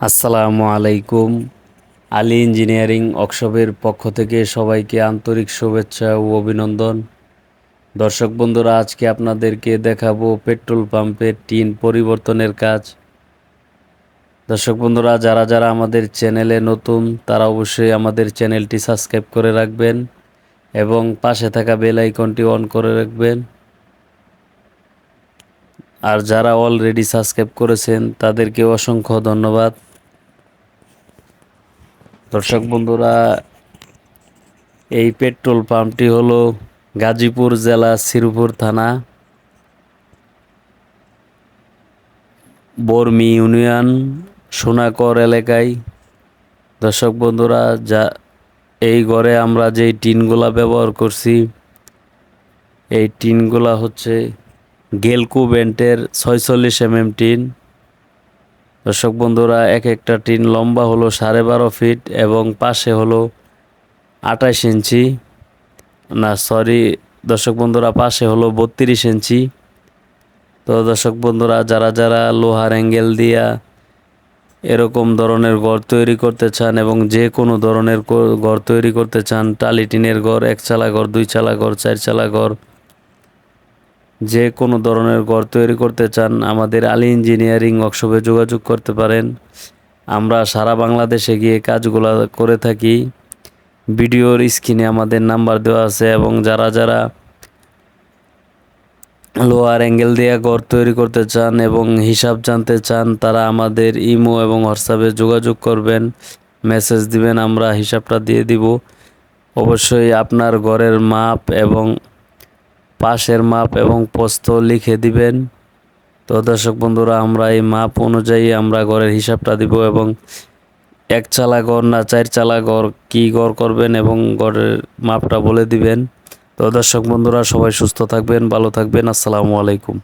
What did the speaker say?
আসসালামু আলাইকুম। আলী ইঞ্জিনিয়ারিং ওয়ার্কশপের পক্ষ থেকে সবাইকে আন্তরিক শুভেচ্ছা ও অভিনন্দন। দর্শক বন্ধুরা, আজকে আপনাদেরকে দেখাবো পেট্রোল পাম্পের টিন পরিবর্তনের কাজ। দর্শক বন্ধুরা, যারা যারা আমাদের চ্যানেলে নতুন, তারা অবশ্যই আমাদের চ্যানেলটি সাবস্ক্রাইব করে রাখবেন এবং পাশে থাকা বেল আইকনটি অন করে রাখবেন। আর যারা অলরেডি সাবস্ক্রাইব করেছেন, তাদেরকে অসংখ্য ধন্যবাদ। দর্শক বন্ধুরা, এই পেট্রোল পাম্পটি হলো গাজীপুর জেলা শ্রীপুর থানা, বর্মি ইউনিয়ন, সোনাকর এলাকায়। দর্শক বন্ধুরা, যা, এই ঘরে আমরা যেই টিনগুলা ব্যবহার করছি, এই টিনগুলা হচ্ছে গেলকু বেন্টের ছয়চল্লিশ এম এম টিন। দর্শক বন্ধুরা, এক একটা টিন লম্বা হলো সাড়ে বারো ফিট এবং পাশে হলো আঠাশ ইঞ্চি। না সরি দর্শক বন্ধুরা, পাশে হলো বত্রিশ ইঞ্চি। তো দর্শক বন্ধুরা, যারা যারা লোহার অ্যাঙ্গেল দিয়া এরকম ধরনের ঘর তৈরি করতে চান এবং যে কোনো ধরনের ঘর তৈরি করতে চান, টালি টিনের ঘর এক চালা ঘর দুই চালা ঘর চার চালা ঘর যে কোনো ধরনের ঘর তৈরি করতে চান, আমাদের আলী ইঞ্জিনিয়ারিং ওয়ার্কশপে যোগাযোগ করতে পারেন। আমরা সারা বাংলাদেশে গিয়ে কাজগুলো করে থাকি। ভিডিওর স্ক্রিনে আমাদের নাম্বার দেওয়া আছে এবং যারা যারা লোয়ার অ্যাঙ্গেল দিয়ে ঘর তৈরি করতে চান এবং হিসাব জানতে চান, তারা আমাদের ইমো এবং হোয়াটসঅ্যাপে যোগাযোগ করবেন। মেসেজ দিবেন, আমরা হিসাবটা দিয়ে দিব। অবশ্যই আপনার ঘরের মাপ এবং পাশের মাপ এবং প্রস্থ লিখে দিবেন। তো দর্শক বন্ধুরা, আমরা এই মাপ অনুযায়ী আমরা ঘরের হিসাবটা দিব এবং এক চালা ঘর না চার চালা ঘর কী ঘর করবেন এবং ঘরের মাপটা বলে দিবেন। তো দর্শক বন্ধুরা, সবাই সুস্থ থাকবেন, ভালো থাকবেন। আসসালামু আলাইকুম।